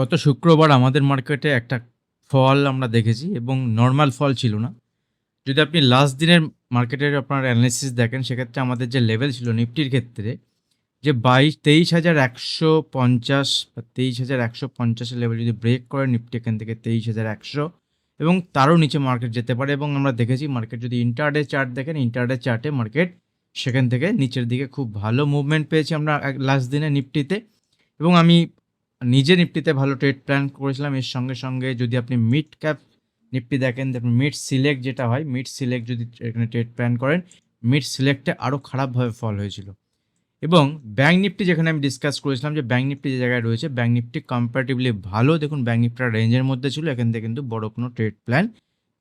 গত শুক্রবার আমাদের মার্কেটে একটা ফল আমরা দেখেছি এবং নর্মাল ফল ছিল না। যদি আপনি লাস্ট দিনের মার্কেটের আপনার অ্যানালিসিস দেখেন, সেক্ষেত্রে আমাদের যে লেভেল ছিল নিফটির ক্ষেত্রে, যে বাইশ, তেইশ হাজার একশো পঞ্চাশ বা তেইশ হাজার একশো পঞ্চাশের লেভেল যদি ব্রেক করে নিফটি, এখান থেকে তেইশ হাজার একশো এবং তারও নিচে মার্কেট যেতে পারে এবং আমরা দেখেছি মার্কেট যদি ইন্টারডে চার্ট দেখেন ইন্টারডে চার্টে মার্কেট সেখান থেকে নিচের দিকে খুব ভালো মুভমেন্ট পেয়েছি আমরা লাস্ট দিনে নিফটিতে এবং আমি নিজে নিফটিতে ভালো ট্রেড প্ল্যান করেছিলাম, এর সঙ্গে সঙ্গে যদি আপনি মিড ক্যাপ নিফটি দেখেন আপনি মিড সিলেক্ট যেটা হয় মিড সিলেক্ট যদি এখানে ট্রেড প্ল্যান করেন মিড সিলেক্টে আরও খারাপভাবে ফল হয়েছিল। এবং ব্যাঙ্ক নিফটি যেখানে আমি ডিসকাস করেছিলাম যে ব্যাঙ্ক নিফটি যে জায়গায় রয়েছে ব্যাঙ্ক নিফটি কম্পারেটিভলি ভালো। দেখুন ব্যাঙ্ক নিফটির রেঞ্জের মধ্যে ছিল, এখান থেকে কিন্তু বড় কোনো ট্রেড প্ল্যান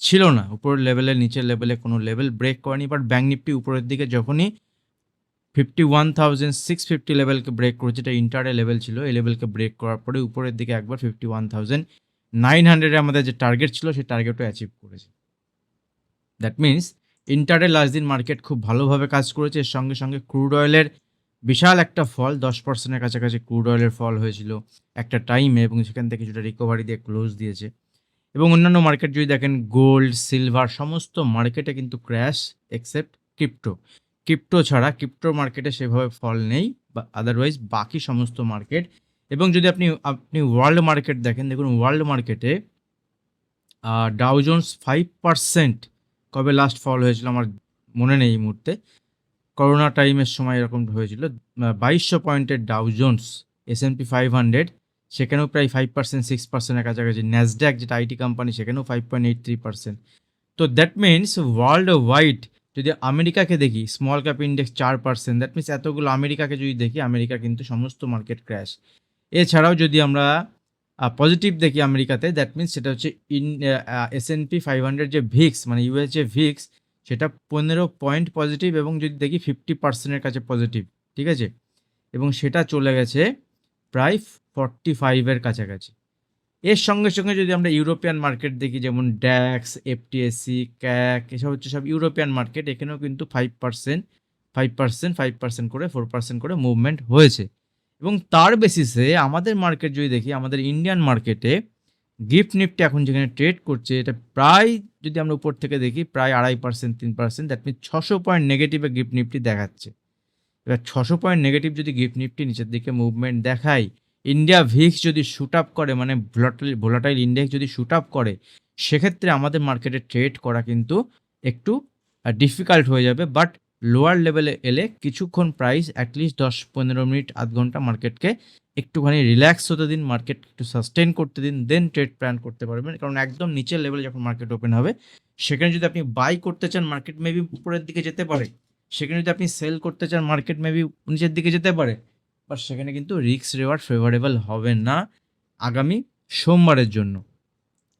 ছিল না। উপরের লেভেলে নিচের লেভেলে কোনো লেভেল ব্রেক করেনি বাট ব্যাঙ্ক নিফটি উপরের দিকে যখনই fifty one thousand six fifty লেভেলকে break করেছে এটা ইন্টারে লেভেল ছিল, এই লেভেলকে ব্রেক করার পরে উপরের দিকে একবার ফিফটি ওয়ান থাউজেন্ড নাইন হান্ড্রেডে আমাদের যে টার্গেট ছিল, সেই টার্গেটও অ্যাচিভ করেছে। দ্যাট মিনস ইন্টারে লাস্ট দিন মার্কেট খুব ভালোভাবে কাজ করেছে। এর সঙ্গে সঙ্গে ক্রুড অয়েলের বিশাল একটা ফল দশ পার্সেন্টের কাছাকাছি ক্রুড অয়েলের ফল হয়েছিল একটা টাইমে এবং সেখান থেকে কিছুটা রিকভারি দিয়ে ক্লোজ দিয়েছে। এবং অন্যান্য মার্কেট যদি দেখেন গোল্ড সিলভার সমস্ত মার্কেটে কিন্তু ক্র্যাশ এক্সেপ্ট ক্রিপ্টো ক্রিপ্টো ছাড়া ক্রিপ্টো মার্কেটে সেভাবে ফল নেই, বা আদারওয়াইজ বাকি সমস্ত মার্কেট। এবং যদি আপনি আপনি ওয়ার্ল্ড মার্কেট দেখেন, দেখুন ওয়ার্ল্ড মার্কেটে ডাউজন্স ফাইভ পার্সেন্ট কবে লাস্ট ফল হয়েছিল আমার মনে নেই এই মুহূর্তে। করোনা টাইমের সময় এরকম হয়েছিল। বাইশশো পয়েন্টের Dow Jones S and P five hundred সেখানেও প্রায় ফাইভ পার্সেন্ট সিক্স পার্সেন্টের কাছাকাছি। ন্যাসড্যাক যেটা আইটি কোম্পানি সেখানেও five point eight three percent তো দ্যাট মিনস ওয়ার্ল্ড ওয়াইড যদি আমেরিকাকে দেখি স্মল ক্যাপ ইন্ডেক্স চার পার্সেন্ট দ্যাট মিনস এতগুলো আমেরিকাকে যদি দেখি আমেরিকা কিন্তু সমস্ত মার্কেট ক্র্যাশ এছাড়াও যদি আমরা পজিটিভ দেখি আমেরিকাতে দ্যাট মিনস সেটা হচ্ছে in S and P five hundred যে ভিক্স মানে ইউএস যে ভিক্স সেটা পনেরো পয়েন্ট পজিটিভ এবং যদি দেখি ফিফটি পার্সেন্টের কাছে পজিটিভ ঠিক আছে? এবং সেটা চলে গেছে প্রায় ফর্টি ফাইভের কাছাকাছি। এর সঙ্গে সঙ্গে যদি আমরা ইউরোপিয়ান মার্কেট দেখি, যেমন ড্যাক্স এফটিএসসি ক্যাক, এসব হচ্ছে সব ইউরোপিয়ান মার্কেট। এখানেও কিন্তু five percent five percent five percent করে ফোর পার্সেন্ট করে মুভমেন্ট হয়েছে। এবং তার বেসিসে আমাদের মার্কেট যদি দেখি, আমাদের ইন্ডিয়ান মার্কেটে গিফট নিফটি এখন যেখানে ট্রেড করছে, এটা প্রায় যদি আমরা উপর থেকে দেখি, প্রায় আড়াই পার্সেন্ট তিন পার্সেন্ট দ্যাট মিন ছশো পয়েন্ট নেগেটিভে গিফট নিফটি দেখাচ্ছে। এবার ছশো পয়েন্ট নেগেটিভ যদি গিফট নিফটি নিচের দিকে মুভমেন্ট দেখায় ইন্ডিয়া ভিক্স যদি শুট আপ করে মানে ভোলাটাইল ভোলাটাইল ইন্ডেক্স যদি শুট আপ করে, সেক্ষেত্রে আমাদের মার্কেটে ট্রেড করা কিন্তু একটু ডিফিকাল্ট হয়ে যাবে। বাট লোয়ার লেভেলে এলে কিছুক্ষণ প্রাইস অ্যাটলিস্ট দশ পনেরো মিনিট, আধ ঘণ্টা মার্কেটকে একটুখানি রিল্যাক্স হতে দিন মার্কেট একটু সাস্টেন করতে দিন দেন ট্রেড প্ল্যান করতে পারবেন। কারণ একদম নিচের লেভেলে যখন মার্কেট ওপেন হবে, সেখানে যদি আপনি বাই করতে চান মার্কেট মেবি উপরের দিকে যেতে পারে। সেখানে যদি আপনি সেল করতে চান মার্কেট মেবি নিচের দিকে যেতে পারে। বাট সেখানে কিন্তু রিক্স রেওয়ার্ড ফেভারেবল হবে না আগামী সোমবারের জন্য।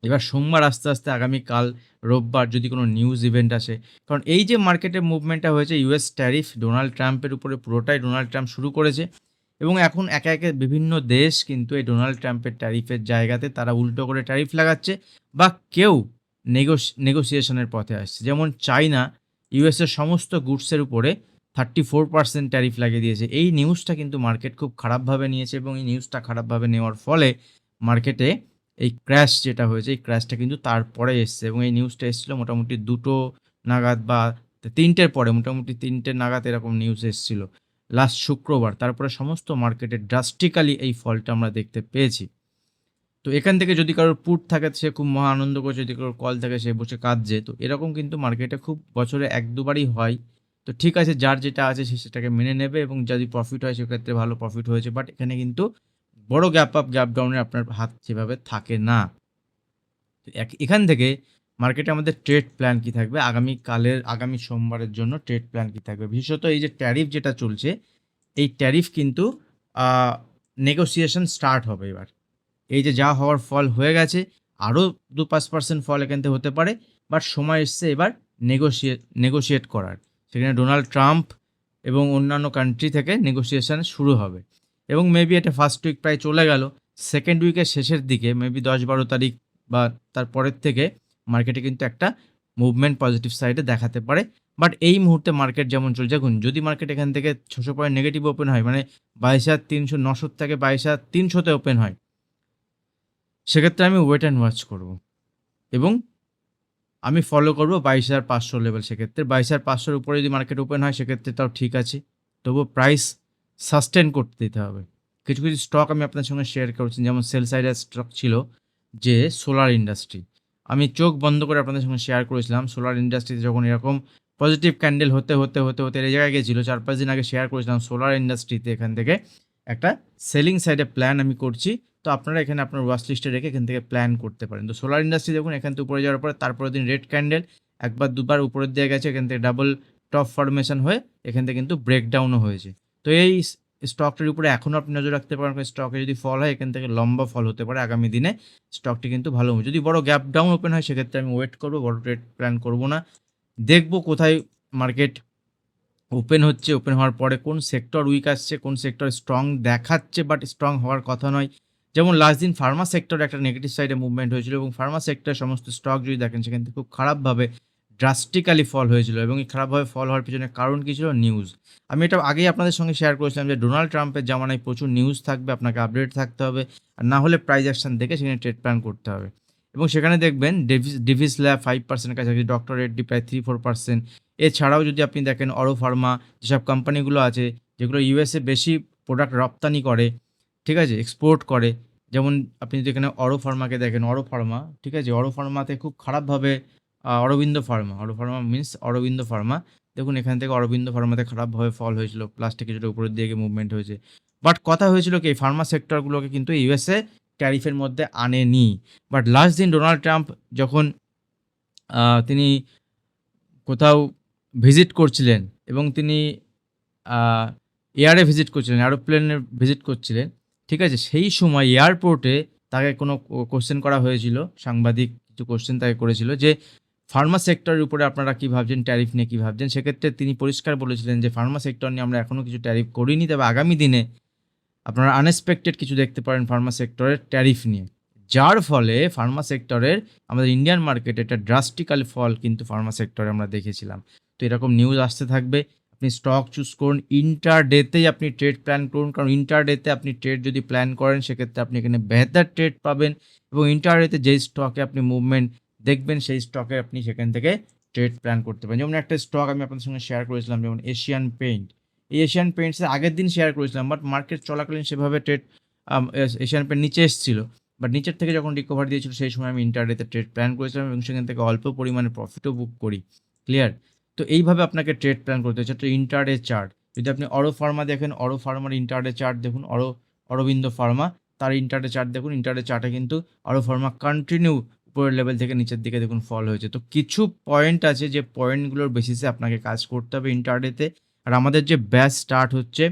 এবার সোমবার আস্তে আস্তে আগামী কাল রোববার যদি কোনো নিউজ ইভেন্ট আসে, কারণ এই যে মার্কেটের মুভমেন্টটা হয়েছে ইউএস ট্যারিফ ডোনাল্ড ট্রাম্পের উপরে পুরোটাই ডোনাল্ড ট্রাম্প শুরু করেছে এবং এখন একে একে বিভিন্ন দেশ কিন্তু এই ডোনাল্ড ট্রাম্পের ট্যারিফের জায়গাতে তারা উল্টো করে ট্যারিফ লাগাচ্ছে বা কেউ নেগোস নেগোসিয়েশনের পথে আসছে। যেমন চায়না ইউএসের সমস্ত গুডসের উপরে থার্টি ফোর পার্সেন্ট ট্যারিফ লাগিয়ে দিয়েছে। এই নিউজটা কিন্তু মার্কেট খুব খারাপভাবে নিয়েছে এবং এই নিউজটা খারাপভাবে নেওয়ার ফলে মার্কেটে এই ক্র্যাশ যেটা হয়েছে, এই ক্র্যাশটা কিন্তু তারপরে এসছে এবং এই নিউজটা এসেছিল মোটামুটি দুটো নাগাদ বা তিনটের পরে, মোটামুটি তিনটে নাগাদ এরকম নিউজ এসেছিল লাস্ট শুক্রবার। তারপরে সমস্ত মার্কেটে ড্রাস্টিক্যালি এই ফলটা আমরা দেখতে পেয়েছি। তো এখান থেকে যদি কারোর পুট থাকে, সে খুব মহা আনন্দ করছে যদি কারোর কল থাকে, সে বসে কাঁদছে। তো এরকম কিন্তু মার্কেটে খুব বছরে এক দুবারই হয়। তো ঠিক আছে, যার যেটা আছে সে সেটাকে মেনে নেবে এবং যদি প্রফিট হয় সেক্ষেত্রে ভালো প্রফিট হয়েছে। বাট এখানে কিন্তু বড় গ্যাপ আপ গ্যাপ ডাউনে আপনার হাত সেভাবে থাকে না। এখান থেকে মার্কেটে আমাদের ট্রেড প্ল্যান কি থাকবে? আগামী কালের, আগামী সোমবারের জন্য ট্রেড প্ল্যান কি থাকবে? বিশেষত এই যে ট্যারিফ যেটা চলছে, এই ট্যারিফ কিন্তু নেগোসিয়েশন স্টার্ট হবে এবার। এই যে যা হওয়ার ফল হয়ে গেছে আরও দু পাঁচ পার্সেন্ট ফল এখান থেকে হতে পারে বাট সময় এসছে এবার নেগোসিয়েট নেগোসিয়েট করার। সেখানে ডোনাল্ড ট্রাম্প এবং অন্যান্য কান্ট্রি থেকে নেগোসিয়েশন শুরু হবে। এবং মেবি এটা ফার্স্ট উইক প্রায় চলে গেল। সেকেন্ড উইকের শেষের দিকে মেবি দশ বারো তারিখ বা তার পরের থেকে মার্কেটে কিন্তু একটা মুভমেন্ট পজিটিভ সাইডে দেখাতে পারে। বাট এই মুহূর্তে মার্কেট যেমন চলছে দেখুন যদি মার্কেট এখান থেকে ছশো পয়েন্ট নেগেটিভ ওপেন হয় মানে বাইশ হাজার তিনশো নশো থেকে বাইশ হাজার তিনশোতে ওপেন হয়, সেক্ষেত্রে আমি ওয়েট অ্যান্ড ওয়াচ করব। এবং আমি ফলো করব বাইশ হাজার পাঁচশো লেভেল সেক্ষেত্রে। বাইশ হাজার পাঁচশোর উপরে যদি মার্কেট ওপেন হয়, সেক্ষেত্রে তাও ঠিক আছে। তবুও প্রাইস সাস্টেন করতে দিতে হবে। কিছু কিছু স্টক আমি আপনার সঙ্গে শেয়ার করছি, যেমন সেল সাইডের স্টক ছিল যে সোলার ইন্ডাস্ট্রি আমি চোখ বন্ধ করে আপনাদের সঙ্গে শেয়ার করেছিলাম। সোলার ইন্ডাস্ট্রিতে যখন এরকম পজিটিভ ক্যান্ডেল হতে হতে হতে হতে এই জায়গায় গেছিল, চার পাঁচ দিন আগে শেয়ার করেছিলাম সোলার ইন্ডাস্ট্রিতে এখান থেকে একটা সেলিং সাইডে প্ল্যান আমি করছি। তো আপনারা এখানে আপনার ওয়াচ লিস্টে রেখে এখান থেকে প্ল্যান করতে পারেন। তো সোলার ইন্ডাস্ট্রি দেখুন, এখান থেকে উপরে যাওয়ার পরে তারপরের দিন রেড ক্যান্ডেল একবার দুবার উপরের দিয়ে গেছে, এখান থেকে ডাবল টপ ফরমেশন হয়ে এখান থেকে কিন্তু ব্রেকডাউনও হয়েছে। তো এই স্টকটির উপরে এখনও আপনি নজর রাখতে পারেন স্টকে যদি ফল হয়, এখান থেকে লম্বা ফল হতে পারে আগামী দিনে। স্টকটি কিন্তু ভালো হবে। যদি বড় গ্যাপ ডাউন ওপেন হয়, সেক্ষেত্রে আমি ওয়েট করব, বড় ট্রেড প্ল্যান করব না। দেখব কোথায় মার্কেট ওপেন হচ্ছে ওপেন হওয়ার পরে কোন সেক্টর উইক আসছে, কোন সেক্টর স্ট্রং দেখাচ্ছে বাট স্ট্রং হওয়ার কথা নয়। যেমন লাস্ট দিন ফার্মা সেক্টর একটা নেগেটিভ সাইডে মুভমেন্ট হয়েছিল এবং ফার্মা সেক্টর সমস্ত স্টক যদি দেখেন, সেখান থেকে খুব খারাপভাবে ড্রাস্টিক্যালি ফল হয়েছিল এবং এই খারাপভাবে ফল হওয়ার পিছনে কারণ কী ছিল? নিউজ আমি এটা আগেই আপনাদের সঙ্গে শেয়ার করেছিলাম যে ডোনাল্ড ট্রাম্পের জামানায় প্রচুর নিউজ থাকবে, আপনাকে আপডেট থাকতে হবে, আর না হলে প্রাইজ অ্যাকশন দেখে সেখানে ট্রেড প্ল্যান করতে হবে। এবং সেখানে দেখবেন Divis Divis lab five percent কাছাকাছি ডক্টর রেড্ডি প্রায় থ্রি ফোর পার্সেন্ট এছাড়াও যদি আপনি দেখেন অরো ফার্মা যেসব কোম্পানিগুলো আছে, যেগুলো ইউএসএ বেশি প্রোডাক্ট রপ্তানি করে ঠিক আছে এক্সপোর্ট করে। যেমন আপনি যদি এখানে অরো ফার্মাকে দেখেন, অরো ফার্মা, ঠিক আছে, অরো ফার্মাতে খুব খারাপভাবে Aurobindo pharma, Auro pharma means Aurobindo pharma. দেখুন, এখান থেকে অরবিন্দ ফার্মাতে খারাপভাবে ফল হয়েছিল প্লাস্টিক কিছুটা উপরের দিকে মুভমেন্ট হয়েছে। বাট কথা হয়েছিল কি ফার্মা সেক্টরগুলোকে কিন্তু ইউএসএ ট্যারিফের মধ্যে আনেনি। বাট লাস্ট দিন ডোনাল্ড ট্রাম্প যখন তিনি কোথাও ভিজিট করছিলেন এবং তিনি এয়ারে ভিজিট করছিলেন অ্যারোপ্লেনে ভিজিট করছিলেন ঠিক আছে? সেই সময় এয়ারপোর্টে তাকে কোনো কোশ্চেন করা হয়েছিল, সাংবাদিক কিছু কোশ্চেন তাকে করেছিল যে ফার্মা সেক্টরের উপরে আপনারা কী ভাবছেন ট্যারিফ নিয়ে কী ভাবছেন? সেক্ষেত্রে তিনি পরিষ্কার বলেছিলেন যে ফার্মা সেক্টর নিয়ে আমরা এখনও কিছু ট্যারিফ করিনি, তবে আগামী দিনে আপনারা আনএক্সপেক্টেড কিছু দেখতে পারেন ফার্মা সেক্টরের ট্যারিফ নিয়ে। যার ফলে ফার্মা সেক্টরের আমাদের ইন্ডিয়ান মার্কেটে একটা ড্রাস্টিক্যাল ফল কিন্তু ফার্মা সেক্টরে আমরা দেখেছিলাম। তো এরকম নিউজ আসতে থাকবে। আপনি স্টক চুজ করুন। ইন্টার ডেতেই আপনি ট্রেড প্ল্যান করুন। কারণ ইন্টার ডেতে আপনি ট্রেড যদি প্ল্যান করেন, সেক্ষেত্রে আপনি এখানে বেহতার ট্রেড পাবেন এবং ইন্টার ডেতে যেই স্টকে আপনি মুভমেন্ট দেখবেন, সেই স্টকে আপনি সেখান থেকে ট্রেড প্ল্যান করতে পারেন। যেমন একটা স্টক আমি আপনাদের সঙ্গে শেয়ার করেছিলাম, যেমন এশিয়ান পেইন্ট এই এশিয়ান পেইন্টসের আগের দিন শেয়ার করেছিলাম বাট মার্কেট চলাকালীন সেভাবে ট্রেড এশিয়ান পেইন্ট নিচে এসেছিল। বাট নিচের থেকে যখন রিকভার দিয়েছিল, সেই সময় আমি ইন্টারডেতে ট্রেড প্ল্যান করেছিলাম এবং সেখান থেকে অল্প পরিমাণে প্রফিটও বুক করি। ক্লিয়ার তো এইভাবে আপনাকে ট্রেড প্ল্যান করতে হচ্ছে। একটা ইন্টারডে চার্ট যদি আপনি অরো ফার্মা দেখেন, অরো ফার্মার ইন্টারডে চার্ট দেখুন, অরো, অরবিন্দ ফার্মা তার ইন্টারডে চার্ট দেখুন ইন্টারডে চার্টে কিন্তু অরো ফার্মা কন্টিনিউ উপরের লেভেল থেকে নিচের দিকে দেখুন ফল হয়েছে। তো কিছু পয়েন্ট আছে যে পয়েন্টগুলোর বেসিসে আপনাকে কাজ করতে হবে ইন্টারডেতে আর আমাদের যে ব্যাচ স্টার্ট হচ্ছে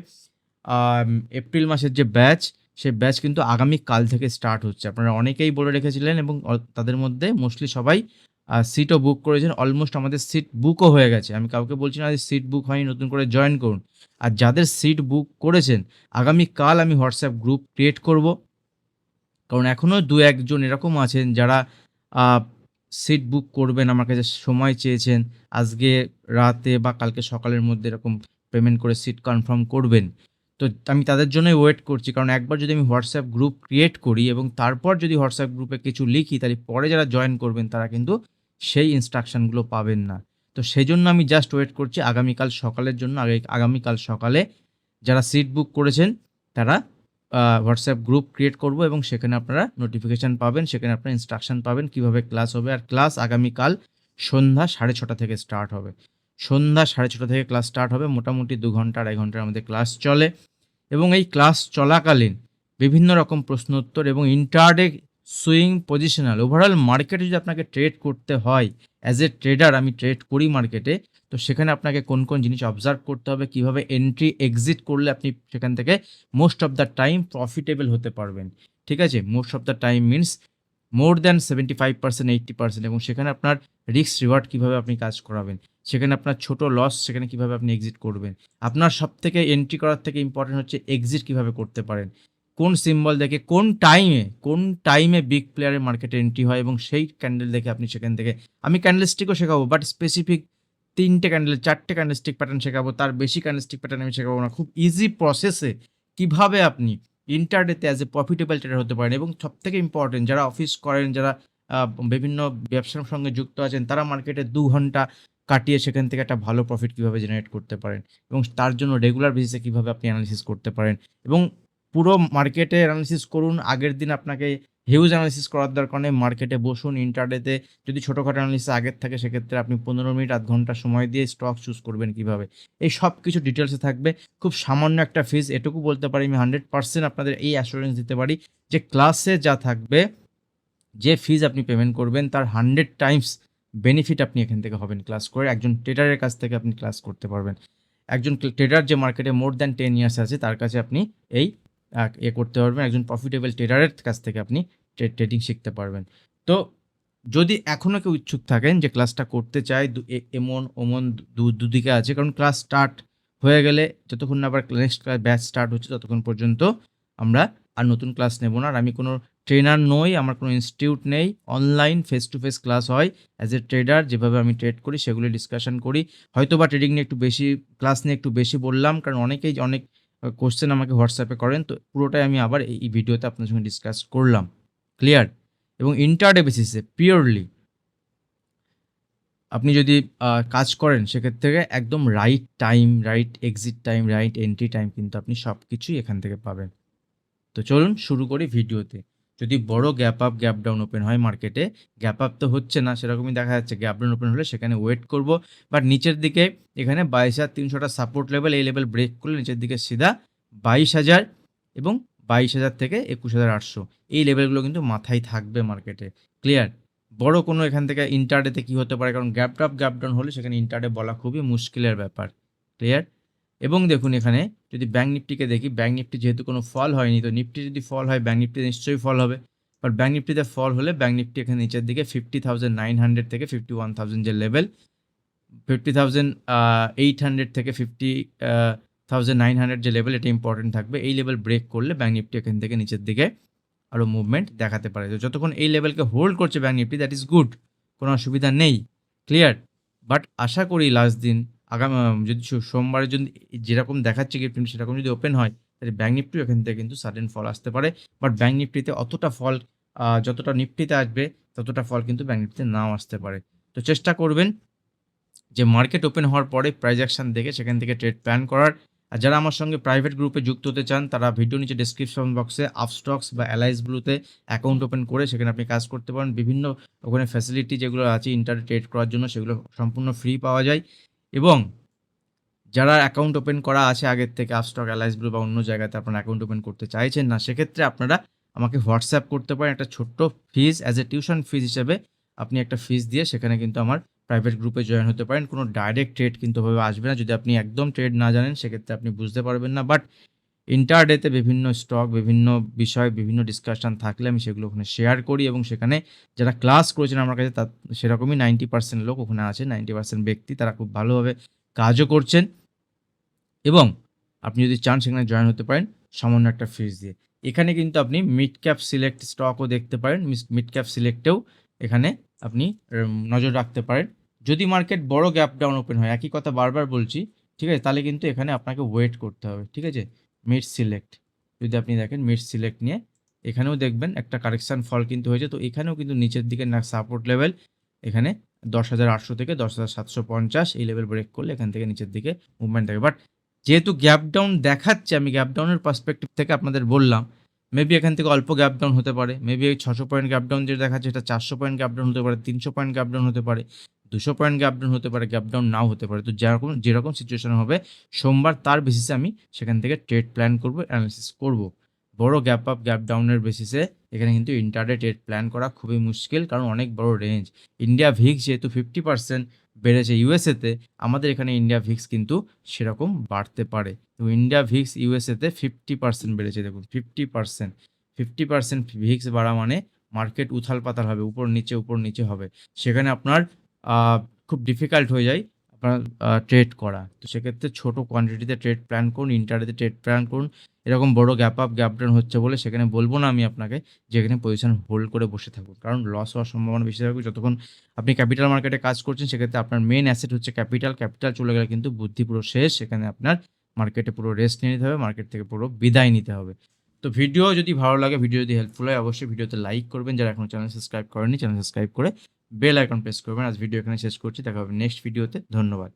এপ্রিল মাসের যে ব্যাচ সেই ব্যাচ কিন্তু আগামী কাল থেকে স্টার্ট হচ্ছে। আপনারা অনেকেই বলে রেখেছিলেন এবং তাদের মধ্যে মোস্টলি সবাই সিটও বুক করেছেন। অলমোস্ট আমাদের সিট বুকও হয়ে গেছে। আমি কাউকে বলছি না সিট বুক হয়নি, নতুন করে জয়েন করুন। আর যাদের সিট বুক করেছেন আগামী কাল আমি হোয়াটসঅ্যাপ গ্রুপ ক্রিয়েট করব। কারণ এখনও দু একজন এরকম আছেন যারা সিট বুক করবেন, আমার কাছে সময় চেয়েছেন। আজকে রাতে বা কালকে সকালের মধ্যে এরকম পেমেন্ট করে সিট কনফার্ম করবেন। তো আমি তাদের জন্যই ওয়েট করছি। কারণ একবার যদি আমি হোয়াটসঅ্যাপ গ্রুপ ক্রিয়েট করি এবং তারপর যদি হোয়াটসঅ্যাপ গ্রুপে কিছু লিখি, তাহলে পরে যারা জয়েন করবেন, তারা কিন্তু সেই ইনস্ট্রাকশনগুলো পাবেন না। তো সেই জন্য আমি জাস্ট ওয়েট করছি আগামীকাল সকালের জন্য। আগে আগামীকাল সকালে যারা সিট বুক করেছেন, তারা হোয়াটসঅ্যাপ গ্রুপ ক্রিয়েট করব এবং সেখানে আপনারা নোটিফিকেশান পাবেন, সেখানে আপনারা ইনস্ট্রাকশন পাবেন কীভাবে ক্লাস হবে। আর ক্লাস আগামীকাল সন্ধ্যা সাড়ে ছটা থেকে স্টার্ট হবে। সন্ধ্যা সাড়ে ছটা থেকে ক্লাস স্টার্ট হবে। মোটামুটি দু ঘণ্টা, আড়াই ঘণ্টার আমাদের ক্লাস চলে। এবং এই ক্লাস চলাকালীন বিভিন্ন রকম প্রশ্নোত্তর এবং ইন্টারডে সুইং পজিশনাল। ওভারঅল মার্কেটে যদি আপনাকে ট্রেড করতে হয় অ্যাজ এ ট্রেডার আমি ট্রেড করি মার্কেটে তো সেখানে আপনাকে কোন কোন জিনিস অবজার্ভ করতে হবে, কীভাবে এন্ট্রি এক্সিট করলে আপনি সেখান থেকে most of the time profitable হতে পারবেন। ঠিক আছে? Most of the time means more than seventy five percent eighty percent এবং সেখানে আপনার রিস্ক রিওয়ার্ড কীভাবে আপনি কাজ করাবেন, সেখানে আপনার ছোট লস সেখানে কীভাবে আপনি এক্সিট করবেন। আপনার সব থেকে এন্ট্রি করার থেকে ইম্পর্টেন্ট হচ্ছে এক্সিট কীভাবে করতে পারেন। কোন সিম্বল দেখে, কোন টাইমে কোন টাইমে বিগ প্লেয়ারের মার্কেটে এন্ট্রি হয় এবং সেই ক্যান্ডেল দেখে আপনি সেখান থেকে, আমি ক্যান্ডেলস্টিকও শেখাবো বাট স্পেসিফিক তিনটে ক্যান্ডেল চারটে ক্যান্ডেলস্টিক প্যাটার্ন শেখাবো, তার বেশি ক্যান্ডেলস্টিক প্যাটার্ন আমি শেখাবো না। খুব ইজি প্রসেসে কীভাবে আপনি ইন্টারডেতে অ্যাজ এ প্রফিটেবল ট্রেডার হতে পারেন এবং সবথেকে ইম্পর্টেন্ট যারা অফিস করেন, যারা বিভিন্ন ব্যবসার সঙ্গে যুক্ত আছেন, তারা মার্কেটে দু ঘণ্টা কাটিয়ে সেখান থেকে একটা ভালো প্রফিট কীভাবে জেনারেট করতে পারেন এবং তার জন্য রেগুলার বেসিসে কীভাবে আপনি অ্যানালিসিস করতে পারেন এবং পুরো মার্কেটে অ্যানালিসিস করুন। আগের দিন আপনাকে হিউজ অ্যানালিসিস করার দরকার নেই। মার্কেটে বসুন ইন্টারডেতে যদি ছোটোখাটো অ্যানালিসিস আগের থাকে, সেক্ষেত্রে আপনি পনেরো মিনিট, আধ ঘণ্টা সময় দিয়ে স্টক চুজ করবেন কীভাবে। এই সব কিছু ডিটেলসে থাকবে। খুব সামান্য একটা ফিজ এটুকু বলতে পারি আমি হান্ড্রেড পার্সেন্ট আপনাদের এই অ্যাসুরেন্স দিতে পারি যে ক্লাসে যা থাকবে, যে ফিজ আপনি পেমেন্ট করবেন, তার হান্ড্রেড টাইমস বেনিফিট আপনি এখান থেকে হবেন ক্লাস করে। একজন ট্রেডারের কাছ থেকে আপনি ক্লাস করতে পারবেন। একজন ট্রেডার যে মার্কেটে মোর দ্যান টেন ইয়ার্স আছে, তার কাছে আপনি এই এ করতে পারবেন, একজন প্রফিটেবল ট্রেডারের কাছ থেকে আপনি ট্রেডিং শিখতে পারবেন। তো যদি এখনও কেউ ইচ্ছুক থাকেন যে ক্লাসটা করতে এ- এমন, ওমন, দু- দুদিকে আছে, কারণ ক্লাস স্টার্ট হয়ে গেলে যতক্ষণ না আবার নেক্সট ক্লাস ব্যাচ স্টার্ট হচ্ছে, ততক্ষণ পর্যন্ত আমরা আর নতুন ক্লাস নেব না। আর আমি কোনো ট্রেনার নই, আমার কোনো ইনস্টিটিউট নেই। Online face to face class হয় অ্যাজ এ ট্রেডার যেভাবে আমি ট্রেড করি, সেগুলি ডিসকাশন করি। হয়তো বা ট্রেডিং নিয়ে একটু বেশি ক্লাস নিয়ে একটু বেশি বললাম, কারণ অনেকেই, অনেক কোশ্চেন আমাকে হোয়াটসঅ্যাপে করেন, তো পুরোটাই আমি আবার এই ভিডিওতে আপনার সঙ্গে ডিসকাস করলাম। ক্লিয়ার এবং ইন্টারডে বেসিসে পিওরলি আপনি যদি কাজ করেন, সেক্ষেত্রে একদম right time right exit time right entry time কিন্তু আপনি সব কিছুই এখান থেকে পাবেন। তো চলুন শুরু করি ভিডিওতে যদি বড় gap up gap down open হয় মার্কেটে গ্যাপ আপ তো হচ্ছে না, সেরকমই দেখা যাচ্ছে। গ্যাপ ডাউন ওপেন হলে সেখানে ওয়েট করব। বাট নিচের দিকে এখানে বাইশ হাজার তিনশোটা সাপোর্ট লেভেল এই লেভেল ব্রেক করলে নিচের দিকে সিধা বাইশ হাজার এবং বাইশ হাজার থেকে একুশ হাজার আটশো। এই লেভেলগুলো কিন্তু মাথায় থাকবে মার্কেটে ক্লিয়ার বড় কোনো এখান থেকে ইন্টারডেতে কি হতে পারে? কারণ গ্যাপ আপ গ্যাপ ডাউন হলে সেখানে ইন্টারডে বলা খুবই মুশকিলের ব্যাপার। ক্লিয়ার এবং দেখুন এখানে যদি ব্যাঙ্ক নিফটিকে দেখি ব্যাঙ্ক নিফটি যেহেতু কোনো ফল হয়নি, তো নিফটি যদি ফল হয় ব্যাঙ্ক নিফটি নিশ্চয়ই ফল হবে। বাট ব্যাঙ্ক নিফটিতে ফল হলে ব্যাঙ্ক নিফটি এখানে নিচের দিকে ফিফটি থাউজেন্ড নাইন হান্ড্রেড থেকে ফিফটি ওয়ান থাউজেন্ড যে level fifty thousand eight hundred থেকে ফিফটি থাউজেন্ড নাইন হান্ড্রেড যে লেভেল এটা ইম্পর্টেন্ট থাকবে। এই লেভেল ব্রেক করলে ব্যাঙ্ক নিফটি এখান থেকে নিচের দিকে আরও মুভমেন্ট দেখাতে পারে। তো যতক্ষণ এই লেভেলকে হোল্ড করছে bank Nifty that is good কোনো অসুবিধা নেই ক্লিয়ার বাট আশা করি লাস্ট দিন আগামী যদি সোমবারে যদি যেরকম দেখাচ্ছে গিফট নিফটি সেরকম যদি ওপেন হয়, তাহলে ব্যাঙ্ক নিফটিও এখান থেকে কিন্তু সাডেন ফল আসতে পারে। বাট ব্যাঙ্ক নিফটিতে অতটা ফল যতটা নিফটিতে আসবে, ততটা ফল কিন্তু ব্যাঙ্ক নিফটিতে নাও আসতে পারে। তো চেষ্টা করবেন যে মার্কেট ওপেন হওয়ার পরে প্রাইজ অ্যাকশন দেখে সেখান থেকে ট্রেড প্ল্যান করার। আর যারা আমার সঙ্গে প্রাইভেট গ্রুপে যুক্ত হতে চান, তারা ভিডিও নিচে ডিসক্রিপশন বক্সে আপস্টক্স বা অ্যালাইস ব্লুতে অ্যাকাউন্ট ওপেন করে সেখানে আপনি কাজ করতে পারেন। বিভিন্ন ওখানে ফ্যাসিলিটি যেগুলো আছে ইন্টারনেট ট্রেড করার জন্য সেগুলো সম্পূর্ণ ফ্রি পাওয়া যায়। এবং যারা অ্যাকাউন্ট ওপেন করা আছে আগের থেকে আপস্টক অ্যালাইস গ্রুপ বা অন্য জায়গাতে আপনারা অ্যাকাউন্ট ওপেন করতে চাইছেন না, সেক্ষেত্রে আপনারা আমাকে হোয়াটসঅ্যাপ করতে পারেন। একটা ছোট্ট fees as a tuition fees হিসেবে আপনি একটা ফিজ দিয়ে সেখানে কিন্তু আমার প্রাইভেট গ্রুপে জয়েন হতে পারেন। কোনো ডাইরেক্ট ট্রেড কিন্তু ওভাবে আসবে না। যদি আপনি একদম ট্রেড না জানেন, সেক্ষেত্রে আপনি বুঝতে পারবেন না। বাট ইন্টারডেতে বিভিন্ন স্টক বিভিন্ন বিষয়, বিভিন্ন ডিসকাশন থাকলে আমি সেগুলো ওখানে শেয়ার করি এবং সেখানে যারা ক্লাস করেছেন আমার কাছে তার সেরকমই নাইনটি পার্সেন্ট লোক ওখানে আছে নাইনটি পার্সেন্ট ব্যক্তি, তারা খুব ভালোভাবে কাজও করছেন। এবং আপনি যদি চান সেখানে জয়েন হতে পারেন, সামান্য একটা ফিজ দিয়ে। এখানে কিন্তু আপনি মিড ক্যাপ সিলেক্ট স্টকও দেখতে পারেন মিড ক্যাপ সিলেক্টেও এখানে আপনি নজর রাখতে পারেন। যদি মার্কেট বড় গ্যাপ ডাউন ওপেন হয়, একই কথা বারবার বলছি, ঠিক আছে? তাহলে কিন্তু এখানে আপনাকে ওয়েট করতে হবে, ঠিক আছে? মিড সিলেক্ট যদি আপনি দেখেন মিড সিলেক্ট নিয়ে, এখানেও দেখবেন একটা কারেকশান ফল কিন্তু হয়েছে। তো এখানেও কিন্তু নিচের দিকে না সাপোর্ট লেভেল এখানে দশ হাজার আটশো থেকে দশ হাজার সাতশো পঞ্চাশ এই লেভেল ব্রেক করলে এখান থেকে নিচের দিকে মুভমেন্ট থাকে। বাট যেহেতু গ্যাপ ডাউন দেখাচ্ছে, আমি গ্যাপ ডাউনের পার্সপেক্টিভ থেকে আপনাদের বললাম মেবি এখান থেকে অল্প গ্যাপ ডাউন হতে পারে। মেবি এই ছশো পয়েন্ট গ্যাপ ডাউন যেটা দেখাচ্ছে, এটা চারশো পয়েন্ট গ্যাপ ডাউন হতে পারে, তিনশো পয়েন্ট গ্যাপ ডাউন হতে পারে। দুশো পয়েন্ট গ্যাপ ডাউন হতে পারে গ্যাপ ডাউন নাও হতে পারে। তো যেরকম যেরকম সিচুয়েশন হবে, সোমবার তার বেসিসে আমি সেখান থেকে ট্রেড প্ল্যান করব অ্যানালিসিস করব। বড় গ্যাপ আপ গ্যাপ ডাউনের বেসিসে এখানে কিন্তু ইন্টারডে ট্রেড প্ল্যান করা খুবই মুশকিল, কারণ অনেক বড় রেঞ্জ ইন্ডিয়া ভিক্স যেহেতু ফিফটি পার্সেন্ট বেড়েছে ইউএসএতে আমাদের এখানে ইন্ডিয়া ভিক্স কিন্তু সেরকম বাড়তে পারে। তো ইন্ডিয়া ভিক্স ইউএসএতে ফিফটি পার্সেন্ট বেড়েছে, দেখুন fifty percent fifty percent VIX বাড়া মানে মার্কেট উথাল পাতাল হবে, উপর নিচে উপর নিচে হবে। সেখানে আপনার খুব ডিফিকাল্ট হয়ে যায় আপনার ট্রেড করা। তো সেক্ষেত্রে ছোটো কোয়ান্টিটিতে ট্রেড প্ল্যান করুন ইন্টারনেটে ট্রেড প্ল্যান করুন। এরকম বড় গ্যাপ আপ গ্যাপ ডাউন হচ্ছে বলে সেখানে বলব না আমি আপনাকে যেখানে পজিশন হোল্ড করে বসে থাকুন কারণ লস হওয়ার সম্ভাবনা বেশি থাকবে। যতক্ষণ আপনি ক্যাপিটাল মার্কেটে কাজ করছেন, সেক্ষেত্রে আপনার মেন অ্যাসেট হচ্ছে ক্যাপিটাল ক্যাপিটাল চলে গেলে কিন্তু বুদ্ধি পুরো শেষ। সেখানে আপনার মার্কেটে পুরো রেস্ট নিয়ে নিতে হবে মার্কেট থেকে পুরো বিদায় নিতে হবে। তো ভিডিও যদি ভালো লাগে ভিডিও যদি হেল্পফুল হয়, অবশ্যই ভিডিওতে লাইক করবেন। যারা এখনও চ্যানেল সাবস্ক্রাইব করেনি চ্যানেল সাবস্ক্রাইব করে বেল আইকন প্রেস করবেন। আজ ভিডিও এখানে শেষ করছি। দেখা হবে নেক্সট ভিডিওতে। ধন্যবাদ।